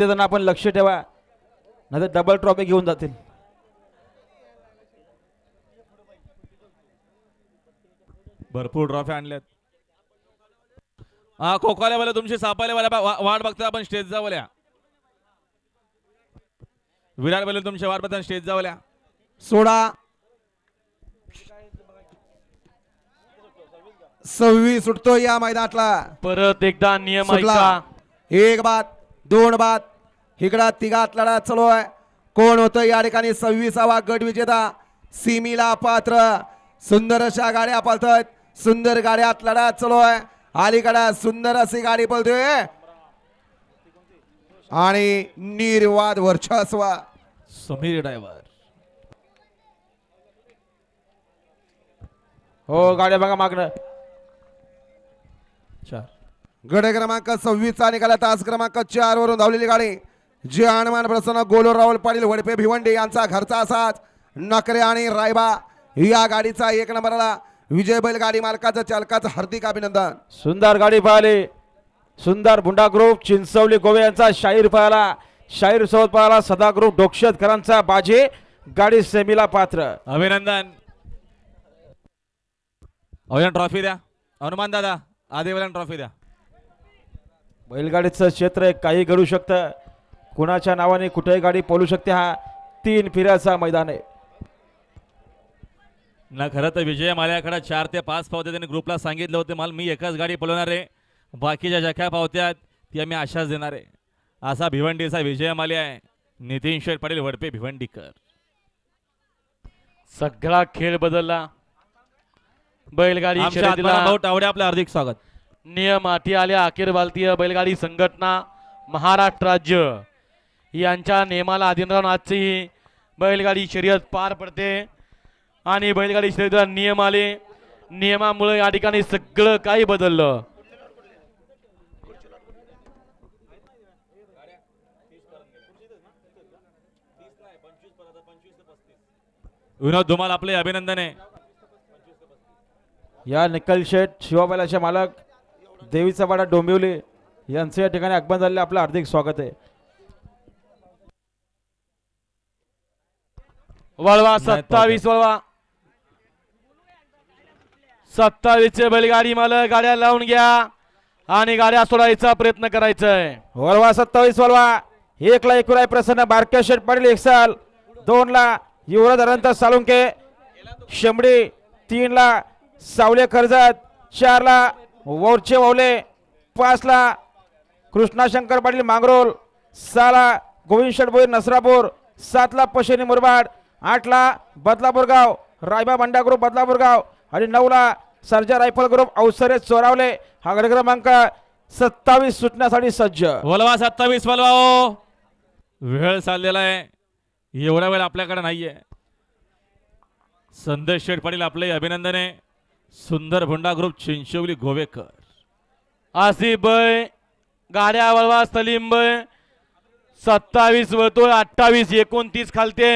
देताना आपण लक्ष ठेवा. नाही तर डबल ट्रॉफी घेऊन जातील. भरपूर ट्रॉफी आणल्यात. हा खोखाल्या वाल्या तुमची सापाल्या वाल्या बा- वा- वाट बघता आपण स्टेज जावल्या विराट वाले तुमची वाट बघता स्टेज जावल्या सोळा. सव्वीस सुटतो या मैदानातला. परत एकदा नियम ऐका. एक बाद दोन बाद. इकडा तिघात लढा चालू आहे कोण होतं या ठिकाणी? सव्वीसावा गट विजेता सिमीला पात्र. सुंदर अशा गाड्या पळतात सुंदर गाड्यात लढा चालू आहे अलीकडे सुंदर अशी गाडी पळतोय आणि निर्वाद वर्चस्व. समीर ड्रायव्हर. हो गाड्या बघा मागणं चार. गड क्रमांक सव्वीसचा निघाला तास क्रमांक चार वरून धावलेली गाडी. जे हनुमान प्रसन्न गोलो राहुल पाटील वडपे भिवंडी यांचा घरचा असाच नकरे आणि रायबा या गाडीचा एक नंबरला विजय बैल गाडी मालकाचं चालकाचं हार्दिक अभिनंदन. सुंदर गाडी पाहिली. सुंदर भुंडा ग्रुप चिंचवली गोवे यांचा शाहीर पाहिला. शाहीर सोबत पाहिला सदा ग्रुप डोक्षतकरांचा बाजी. गाडी सेमीला पात्र. अभिनंदन. अभिनंदन ट्रॉफी द्या. हनुमान दादा आदेवाल्यान ट्रॉफी द्या. बैलगाडीचं क्षेत्र काही घडू शकतं. कुणाच्या नावाने कुठेही गाडी पळू शकते हा तीन फिऱ्याचा मैदान आहे. ना खरं तर विजय माल्याकडे चार ते पाच पावत्या त्यांनी ग्रुपला सांगितलं होतं मला मी एकच गाडी पळवणार आहे. बाकीच्या ज्या काय पावत्यात त्या मी आशाच देणार आहे. असा भिवंडीचा विजय माले आहे. नितीन शेठ पाटील वडपे भिवंडीकर. सगळा खेळ बदलला. बैलगाडी शर्यतीला आत्माराम भाऊ टावडे आपलं हार्दिक स्वागत. नियम अटी आल्या अखिल भारतीय बैलगाडी संघटना महाराष्ट्र राज्य. यांच्या नियमाला अधीन राहून आजची ही बैलगाडी शर्यत पार पडते. आणि बैलगाडी शर्यतीला नियम आले. नियमामुळे या ठिकाणी सगळं काही बदललं. विनोद धुमाल आपले अभिनंदन. आहे या निकल शेठ शिवाबालाचे मालक देवीचा वाडा डोंबिवली यांचं या ठिकाणी आगमन झालेलं आपलं हार्दिक स्वागत आहे. वळवा सत्तावीस वळवा. सत्तावीस चे बैलगाडी मालक गाड्या लावून घ्या आणि गाड्या सोडायचा प्रयत्न करायचा आहे वळवा सत्तावीस वळवा. एक ला एकुराय प्रसन्न बारक्या पाटील एक साल दोन ला युवराज अनंत सालुंके शेंबडी तीन ला सावले कर्जत चार ला वौरचे वावले. पाच ला कृष्णा शंकर पाटील मांगरोल. सहा ला गोविंद शेटभोईर नसरापूर. सात ला पशेनी मुरबाड. आठला बदलापूर गाव रायबा बंडा ग्रुप बदलापूर गाव आणि नऊला सर्जा रायफल ग्रुप अवसरे चोरावले. हा गड क्रमांक सत्तावीस सुटण्यासाठी सज्ज. वलवा सत्तावीस वलवा हो. वेळ चाललेला आहे. एवढा वेळ आपल्याकडे नाहीये. संदेश शेठ पाटील आपले अभिनंदन. आहे सुंदर भुंडा ग्रुप चिंचवली गोवेकर. आसिफ बै गाड्या वळवा सलीम बै सत्तावीस वळतोय अठ्ठावीस एकोणतीस खालते.